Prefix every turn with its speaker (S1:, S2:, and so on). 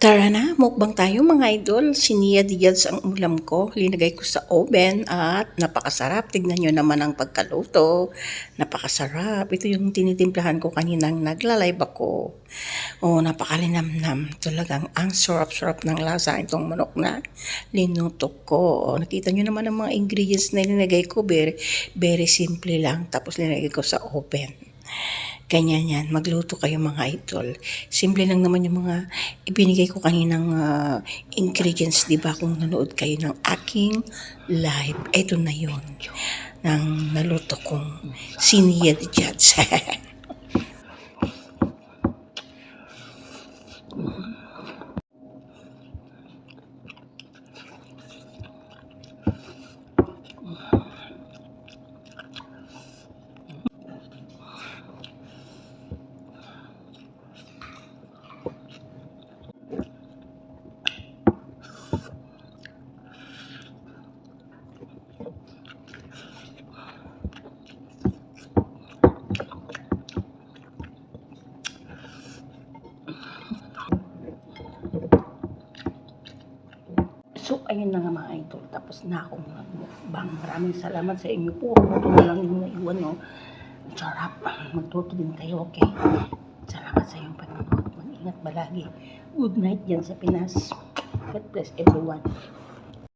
S1: Tara na, mukbang tayo mga idol. Sinia Diaz ang ulam ko. Linagay ko sa oven at napakasarap. Tignan nyo naman ang pagkaluto. Napakasarap. Ito yung tinitimplahan ko kaninang nagla-live ako. Oh, napakalinamnam. Talagang ang sarap-sarap ng lasa itong manok na linuto ko. Oh, nakita nyo naman ang mga ingredients na linagay ko. Very, very simple lang. Tapos linagay ko sa oven. Ganyan yan. Magluto kayo mga idol. Simple lang naman yung mga ibinigay ko kaninang ah, ingredients, di ba? Kung nanood kayo ng aking live, eto na yun. Nang naluto kong siniya di ayun na nga mga idol. Tapos na akong mukbang. Maraming salamat sa inyo po. Ito na lang yung naiwan, no? Ang Sarap. Magtuto din kayo, okay? Salamat sa iyong panonood. Mag-ingat balagi. Good night yan sa Pinas. God bless everyone.